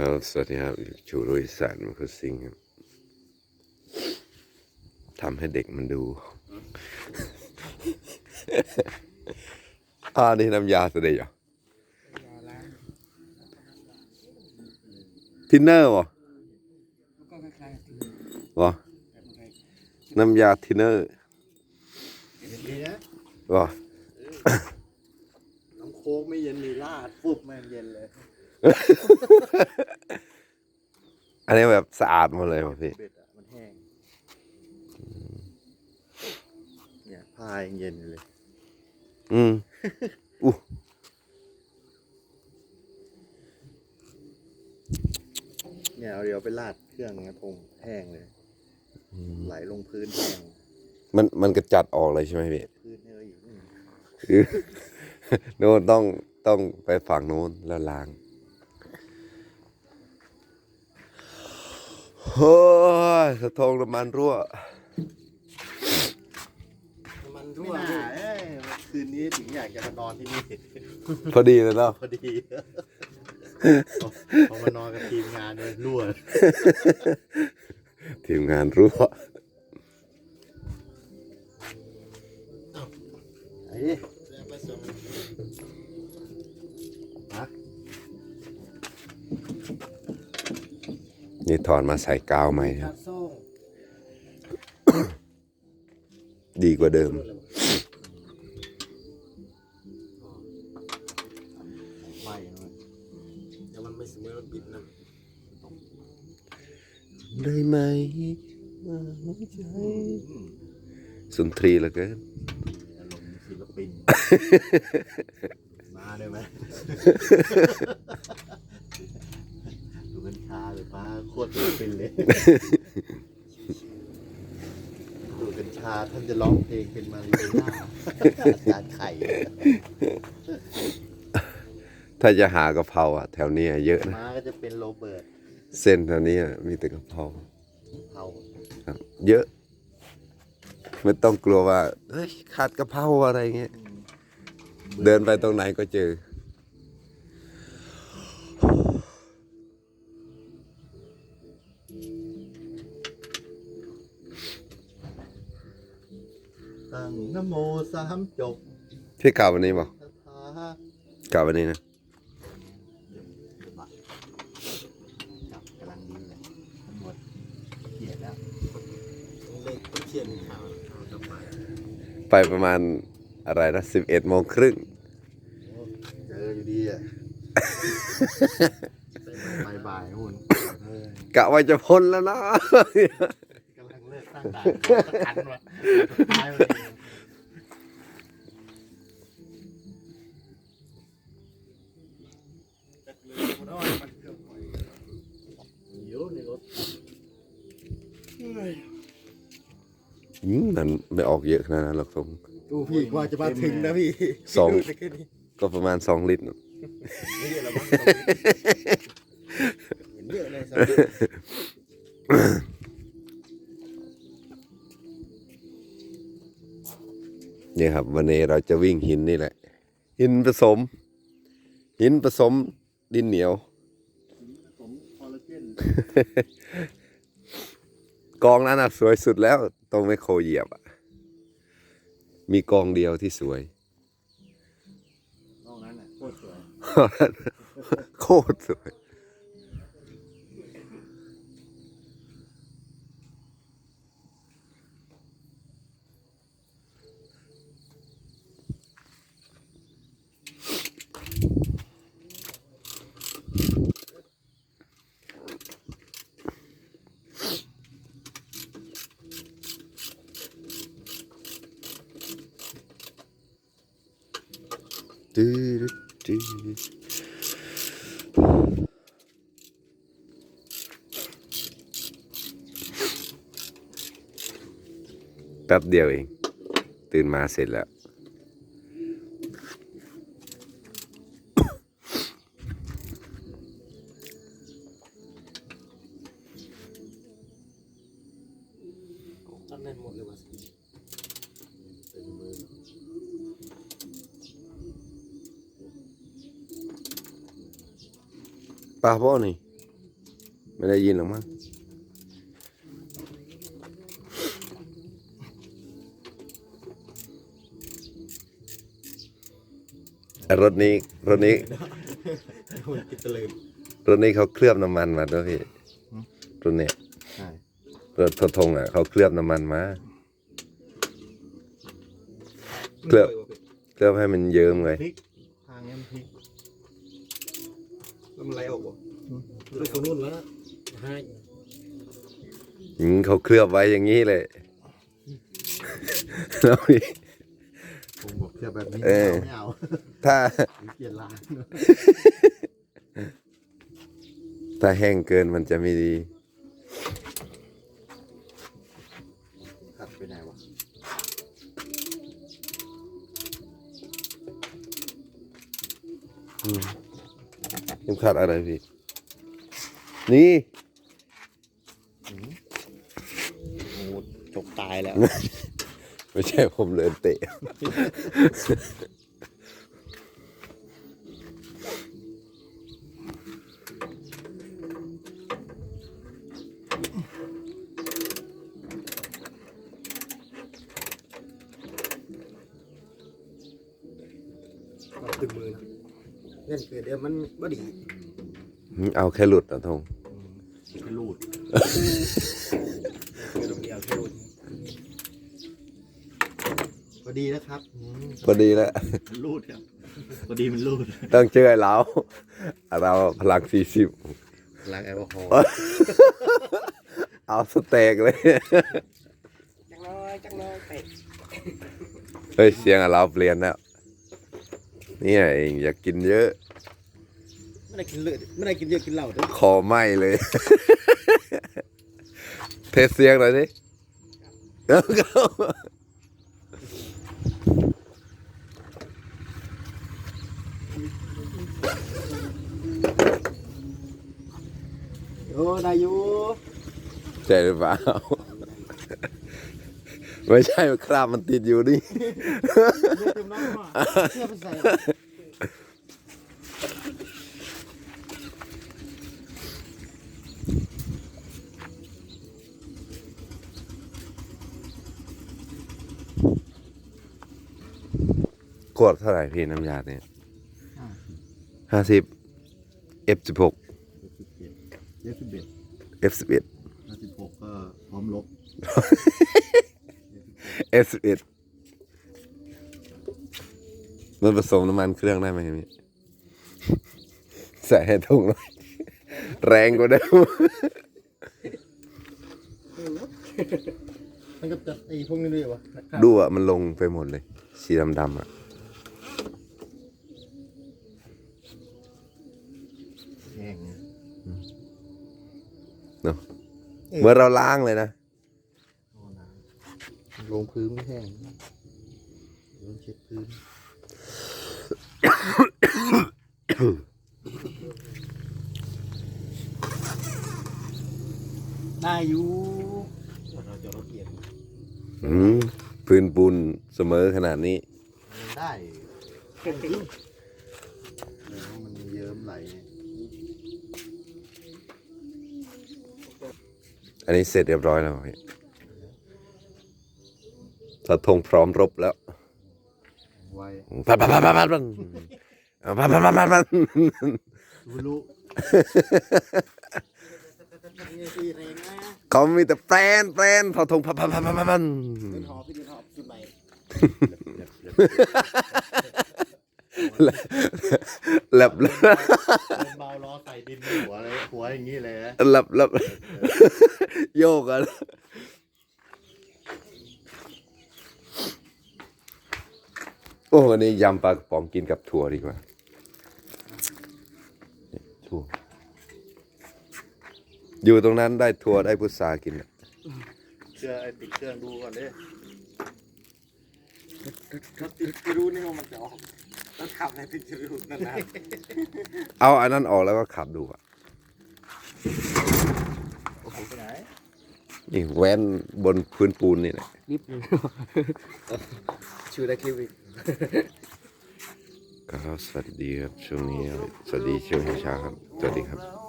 ครับ สวัสดีครับชูรุยสารมันคือสิงครับทำให้เด็กมันดูอ่านี่น้ำยาเสด็จเหรอทินเนอร์วะก็คล้ายๆที่วะน้ำยาทินเนอร์ดีนะวะน้ำโค้กไม่เย็นมีลาดปุ๊บแม่งเย็นเลย อันนี้แบบสะอาดหมดเลยวะพี่เบ็ดอะมันแห้ง เนี่ยผ้ายังเย็นอยู่เลย อืมอู้เนี่ยเอาเดี๋ยวไปลาดเครื่องนะพงแห้งเลย ไหลลงพื้นแห้งมันมันกระจัดออกเลยใช่ไหมพี่พื้นเนี่ยก็อยู่อืมคือโน้นต้องต้องไปฝั่งโน้นแล้วล้าง โอ้ยสะทงน้ำมันรั่ว มันรั่วเอ้ยคืนนี้ถึงอยากจะมานอนที่นี่พอดีเลยเนาะพอดีพอมานอนกับทีมงานเลยรั่วทีมงานรั่วไอ้ นี่ถอนมาใส่กาวใหม่ครับโซ่ดีกว่าเดิม ไม่นะแต่มันไม่เสมอมันปิดนะได้ไหมว่าหัวใจสุนทรีเหลือเกินอารมณ์ศิลปิน มาได้ไหมดูกัญ ชาเลยป้าโคตรศิลปินเลยดูกัญชาท่านจะร้องเพลงเป็นมาริโอน่าอาจารย์ไข่ถ้าจะหากะเพราอะ แถวนี้เยอะนะมาก็จะเป็นโรเบิร์ตเส้นแถวนี้อะมีแต่กะเพราเผาครับเยอะ ไม่ต้องกลัวว่าเฮ้ยขาดกะเพราอะไรเงี้ย เดินไปตรงไหนก็เจอ ตั้งนโมสามจบที่กล่าววันนี้บอกคาถากล่าววันนี้นะจับกำลังดีเลยตำรวจเกลียดแล้วเล็กเขียนข่าวเอาจะไปไปประมาณอะไรนะสิบเอ็ดโมงครึ่งเจออยู่ดีอะบ่ายบ่ายๆหุ่นเออกะว่าจะพ้นแล้วนะกำลังเลิก ตั้งด่านทันวะสุดท้ายมันเองเดี๋ยวในรถอืมมันไม่ออกเยอะขนาดนั้นหรอกทรงดูพี่กว่าจะมาถึงนะพี่สองดูแค่นี้ก็ประมาณสองลิตรนะไม่เยอะแล้วมั้งเห็นเยอะเลยสองเนี่ยครับ วันนี้เราจะวิ่งหินนี่แหละ หินผสม หินผสมดินเหนียวผมคอลลาเจนกองนั้นอะสวยสุดแล้วตรงไม่โครเหยียบอะ มีกองเดียวที่สวยนอกนั้นอะโคตรสวยโคตรสวย แป๊บเดียวเอง ตื่นมาเสร็จแล้ว ตั้งแน่นหมดเลยว่ะ เป็นมือ ปลาพ่อนี่เไม่ได้ยินหรอกมั้งรถนี้รถนี้หุ่นกิตลืมรถนี้เขาเคลือบน้ำมันมาด้วยพี่รถเนี้ยใช่รถททงอะเขาเคลือบน้ำมันมาเคลือบเคลือบให้มันเยิ้มไงพริกทางนี้มันพริกแล้ว มันไหลออกบ่คือคนนู้นแล้วให้อืมเขาเคลือบไว้อย่างนี้เลยแล้วพี่ผมบอกแค่แบบนี้เออไม่เอาถ้าเกลียดร้านถ้าแห้งเกินมันจะไม่ดีขัดไปไหนวะ เข็มขัดอะไรพี่ นี่โอ้จกตายแล้ว ไม่ใช่ผมเลยเตะ ก็ตึงมือนะ เล่นเกิดเดี๋ยวมันบ่ดีเอาแค่หลุดนะทงไปรูดเกิดตรงเดียวแค่รู้พอดีแล้วครับอืมพอดีแล้วมันรูดครับพอดีมันรูดต้องเจอไอ้เราเราพลังสี่สิบล้างแอลกอฮอล์เอาสเต็กเลยจังเลยจังเลยเตะเฮ้ยเสียงอะเราเปลี่ยนแล้ว เนี่ยเองอยากกินเยอะ ไม่ได้กินเลือดไม่ได้กินเยอะกินเหล้าเด้อคอไหม้เลย เทสเสียงหน่อยดิเอาเข้าโอ้ได้อยู่ใช่หรือเปล่า ไม่ใช่คราบมันติดอยู่นี่ เลือดเต็มน้ำอะเชื่อไปใส่ วดเท่าไหร่พี่น้ำยาเนี่ยห้าสิบ F สิบหกเจ็ดสิบเอ็ด F สิบเอ็ดห้าสิบหกก็พร้อมลบ F สิบเอ็ดมันผสมน้ำมันเครื่องได้ไหมพี่ใส่ให้ทุ่งหน่อยแรงกว่าเดิมมันก็จะไอ้พวกนี้ด้วยวะดูอะมันลงไปหมดเลย สีดำๆอะ เมื่อเราล้างเลยนะโอ้น้ำลงพื้นไม่แห้งเดี๋ยวต้องเช็ดพื้น ได้อยู่เราจะรถเกียร์อืมพื้นปูนเสมอขนาดนี้มันได้เดี๋ย อันนี้เสร็จเรียบร้อยแล้วพี่ถ้าธงพร้อมรบแล้วไวปัดปัดปัดปัดปัดปัดปัดปัดปัดปัดปัดรู้รู้นี่คือแรงนะเขามีแต่แปรนแปรนพอธงปัดปัดปัดปัดปัดปัดเป็นหอบพี่ดินหอบ จุดใหม่หลับหลับเดินเบาล้อใส่ดินหัวเลยหัวอย่างนี้เลยนะหลับหลับโยกกันโอ้วันนี้ยำปลากระป๋องกินกับถั่วดีกว่าถั่วอยู่ตรงนั้นได้ถั่วได้พุทรากินอะเชื่อไอ้ติดเครื่องดูก่อนดิรถติดจะรู้นี่ว่ามันจะออก รถขับในติดจะรู้นั่นนะเอาอันนั้นออกแล้วก็ขับดูอะโอ้โหไปไหนนี่แว้นบนพื้นปูนนี่แหละนิบเลยชื่อได้คิวอีกก็สวัสดีครับช่วงนี้สวัสดีช่วงเช้าครับสวัสดีครับ